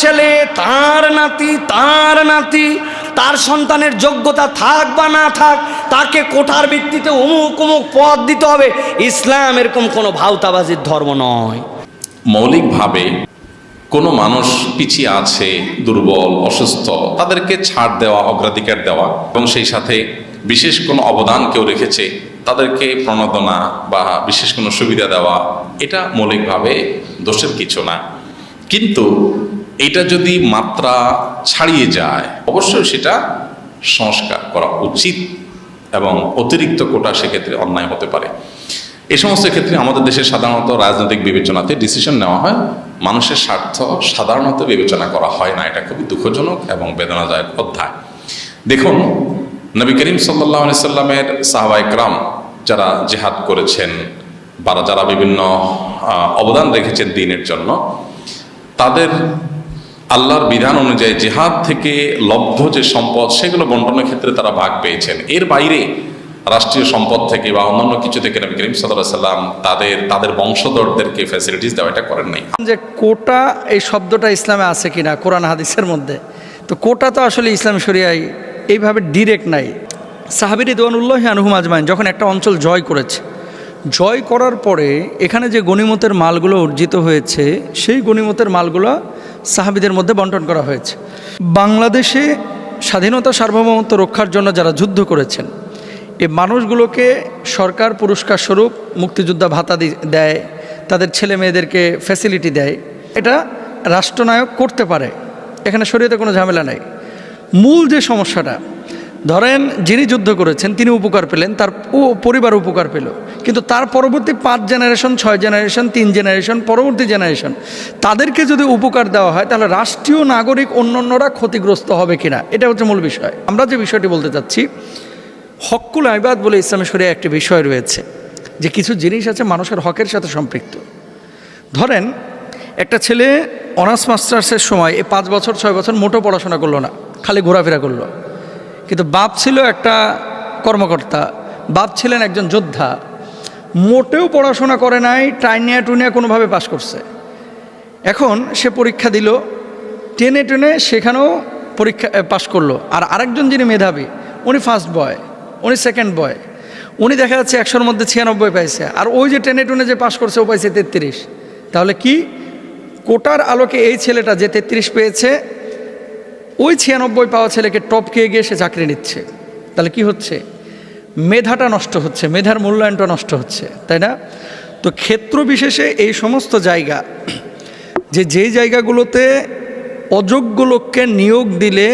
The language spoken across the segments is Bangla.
ছেলে, তার নাতি তার নাতি, তার সন্তানের যোগ্যতা থাক বা না থাক, তাকে কোঠার ভিত্তিতে অমুক অমুক পদ দিতে হবে। ইসলাম এরকম কোনো ভাওতাবাজির ধর্ম নয়। মৌলিকভাবে কোনো মানুষ পিছিয়ে আছে, দুর্বল, অসুস্থ, তাদেরকে ছাড় দেওয়া, অগ্রাধিকার দেওয়া এবং সেই সাথে বিশেষ কোনো অবদান কেউ রেখেছে, তাদেরকে প্রণোদনা বা বিশেষ কোনো সুবিধা দেওয়া, এটা মৌলিকভাবে দোষের কিছু না। কিন্তু এটা যদি মাত্রা ছাড়িয়ে যায়, অবশ্যই সেটা সংস্কার করা উচিত এবং অতিরিক্ত কোটা সেক্ষেত্রে অন্যায় হতে পারে। এই সমস্ত ক্ষেত্রে আমাদের দেশে সাধারণত রাজনৈতিক বিবেচনাতে ডিসিশন নেওয়া হয়। মানুষের স্বার্থ সাধারণত বিবেচনা করা হয় না। এটা খুবই দুঃখজনক এবং বেদনাদায়ক অধ্যায়। দেখুন, নবী করিম সাল্লাহ সাল্লামের সাহবাইকরাম যারা জেহাদ করেছেন বা যারা বিভিন্ন অবদান রেখেছেন দিনের জন্য, তাদের আল্লাহর বিধান অনুযায়ী জেহাদ থেকে লব্ধ যে সম্পদ, সেগুলো বন্টনের ক্ষেত্রে তারা ভাগ পেয়েছেন। এর বাইরে রাষ্ট্রীয় সম্পদ থেকে বা অন্যান্য কিছু থেকে নবী করিম সাল্লাহ সাল্লাম তাদের তাদের বংশধরদেরকে ফ্যাসিলিটিস দেওয়া, এটা করেন নাই। যে কোটা, এই শব্দটা ইসলামে আছে কিনা কোরআন হাদিসের মধ্যে? তো কোটা তো আসলে ইসলাম শরিয়ায় এইভাবে ডিরেক্ট নাই। সাহাবির দোয়ানুল্লাহ আনহুম আজমাইন যখন একটা অঞ্চল জয় করেছে জয় করার পরে এখানে যে গণিমতের মালগুলো অর্জিত হয়েছে, সেই গণিমতের মালগুলো সাহাবিদের মধ্যে বন্টন করা হয়েছে। বাংলাদেশে স্বাধীনতা সার্বভৌমত্ব রক্ষার জন্য যারা যুদ্ধ করেছেন, এ মানুষগুলোকে সরকার পুরস্কার স্বরূপ মুক্তিযোদ্ধা ভাতা দেয়, তাদের ছেলে মেয়েদেরকে ফ্যাসিলিটি দেয়। এটা রাষ্ট্রনায়ক করতে পারে, এখানে শরীয়তে কোনো ঝামেলা নাই। মূল যে সমস্যাটা ধরেন যিনি যুদ্ধ করেছেন, তিনি উপকার পেলেন, তার পরিবার উপকার পেল। কিন্তু তার পরবর্তী পাঁচ জেনারেশন ছয় জেনারেশন তিন জেনারেশন পরবর্তী জেনারেশন তাদেরকে যদি উপকার দেওয়া হয়, তাহলে রাষ্ট্রীয় নাগরিক অন্যান্যরা ক্ষতিগ্রস্ত হবে কিনা? এটা হচ্ছে মূল বিষয়। আমরা যে বিষয়টি বলতে চাচ্ছি হকুল আইবাদ বলে ইসলামী শরিয়া একটি বিষয় রয়েছে, যে কিছু জিনিস আছে মানুষের হকের সাথে সম্পৃক্ত। ধরেন, একটা ছেলে অনার্স মাস্টার্সের সময় এই পাঁচ বছর, ছয় বছর মোটো পড়াশোনা করল না, খালি ঘোরাফেরা করল। কিন্তু বাপ ছিল একটা কর্মকর্তা। বাপ ছিলেন একজন যোদ্ধা। মোটেও পড়াশোনা করে নাই, টাইনিয়া টুনিয়া কোনোভাবে পাশ করছে। এখন সে পরীক্ষা দিল, টেনে টেনে সেখানেও পরীক্ষা পাশ করল। আর আরেকজন যিনি মেধাবী, উনি ফার্স্ট বয় উনি সেকেন্ড বয় উনি দেখা যাচ্ছে একশোর মধ্যে ছিয়ানব্বই পাইছে। আর ওই যে টেনে টুনে যে পাশ করছে, ও পাইছে তেত্রিশ। তাহলে কি? কোটার আলোকে এই ছেলেটা যে তেত্রিশ পেয়েছে ওই ছিয়ানব্বই পাওয়া ছেলেকে টপকে গিয়ে সে চাকরি নিচ্ছে। তাহলে কি হচ্ছে? মেধাটা নষ্ট হচ্ছে, মেধার মূল্যায়নটা নষ্ট হচ্ছে, তাই না? তো ক্ষেত্র বিশেষে এই সমস্ত জায়গা, যে যেই জায়গাগুলোতে অযোগ্য লোককে নিয়োগ দিলে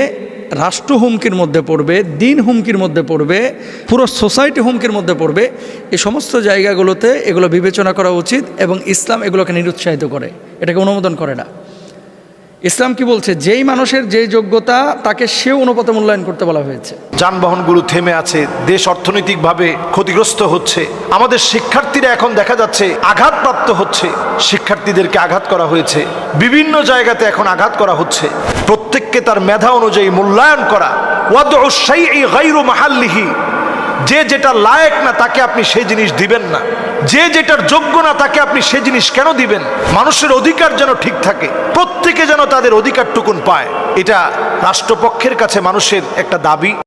রাষ্ট্র হুমকির মধ্যে পড়বে, দিন হুমকির মধ্যে পড়বে, পুরো সোসাইটি হুমকির মধ্যে পড়বে, এই সমস্ত জায়গাগুলোতে এগুলো বিবেচনা করা উচিত এবং ইসলাম এগুলোকে নিরুৎসাহিত করে। এটাকে অনুমোদন করে না। ইসলাম কি বলছে? যেই মানুষের যেই যোগ্যতা, তাকে সে অনুপাতে মূল্যায়ন করতে বলা হয়েছে। যানবাহনগুলো থেমে আছে, দেশ অর্থনৈতিকভাবে ক্ষতিগ্রস্ত হচ্ছে। আমাদের শিক্ষার্থীরা এখন দেখা যাচ্ছে আঘাতপ্রাপ্ত হচ্ছে। শিক্ষার্থীদেরকে আঘাত করা হয়েছে। বিভিন্ন জায়গাতে এখন আঘাত করা হচ্ছে। প্রত্যেককে তার মেধা অনুযায়ী মূল্যায়ন করা। গায়রু মাহাল্লিহি। যে যেটা লায়ক না, তাকে আপনি সেই জিনিস দিবেন না। যে যেটার যোগ্য না তাকে আপনি সে জিনিস কেন দিবেন? মানুষের অধিকার যেন ঠিক থাকে, প্রত্যেকে যেন তাদের অধিকারটুকুন পায়। এটা রাষ্ট্রপক্ষের কাছে মানুষের একটা দাবি।